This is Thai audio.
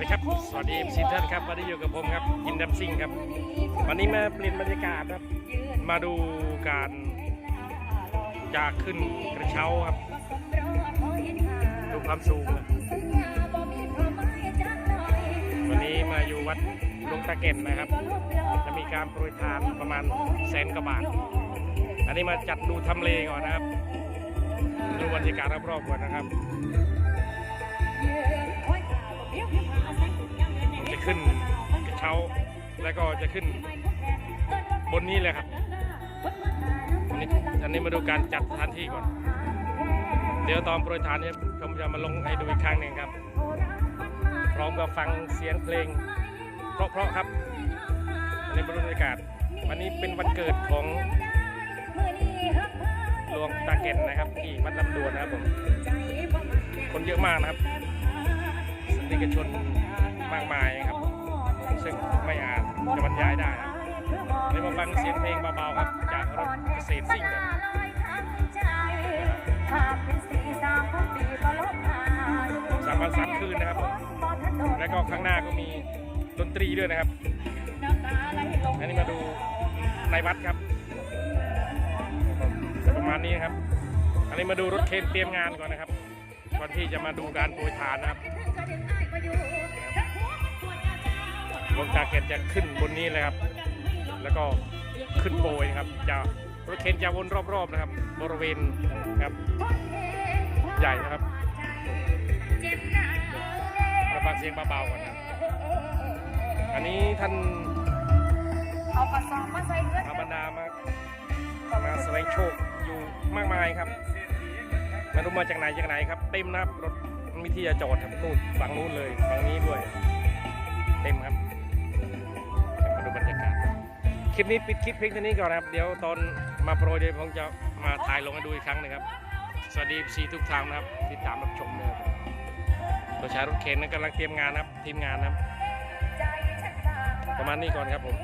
สดีครับ สวัสดีซีท่านครับ วันนี้อยู่กับผมครับยินดัมซิงครับ วันนี้มาเปลี่ยนบรรยากาศครับ มาดูการจะขึ้นกระเช้าครับ ดูความสูงนะวันนี้มาอยู่วัดลวงตาเก่นนะครับ จะมีการโปรยทานประมาณแสนกว่าบาท อันนี้มาจัดดูทำเลก่อนนะครับ ดูบรรยากาศรอบๆก่อนนะครับ ขึ้นกระเช้า แล้วก็จะขึ้นบนนี้เลยครับอันนี้อันนี้มาดูการจัดสถานที่ก่อน เดี๋ยวตอนโปรยทานเนี่ยผมจะมาลงให้ดูอีกครั้งหนึ่งครับ พร้อมกับฟังเสียงเพลง เพราะๆครับอันนี้บรรยากาศ วันนี้เป็นวันเกิดของหลวงตาเก่นนะครับที่วัดลำดวนนะครับผม คนเยอะมากนะครับสันติกชน มากมายครับ ซึ่งไม่อาจจะบรรยายได้ครับเลยมาฟังเสียงเพลงเบาๆครับ จากรถเกษตรซิ่งครับสามวันสามคืนนะครับผมแล้วก็ข้างหน้าก็มีดนตรีด้วยนะครับ อันนี้มาดูในวัดครับ ประมาณนี้ครับ อันนี้มาดูรถเคนเตรียมงานก่อนนะครับก่อนที่จะมาดูการโปรยทานนะครับ รถจาเกตจะขึ้นบนนี้เลยครับ แล้วก็ขึ้นโปรยครับจะรถเคนจะวนรอบๆนะครับ บริเวณครับ ใหญ่นะครับมาฟังเสียงเบาๆก่อนนะอันนี้ท่านเอากระสอบมาใส่เพื่อนอาบรรดามามาแสวงโชคอยู่มากมายครับไม่รู้มาจากไหนจากไหนครับ เต็มนะครับรถมีที่จะจอดครับนู่นฝั่งนู้นเลยฝั่งนี้ด้วย เต็มครับ คลิปนี้ปิดคลิปเพียงเท่านี้ก่อนนะครับ เดี๋ยวตอนมาโปรเดี๋ยวผมจะมาถ่ายลงให้ดูอีกครั้งหนึงครับ สวัสดีซีทุกทางนะครับที่ตามรับชมเลยตัวชายรถเข็นนั้นกำลังเตรียมงานนะครับ ทีมงานนะครับ ประมาณนี้ก่อนครับผม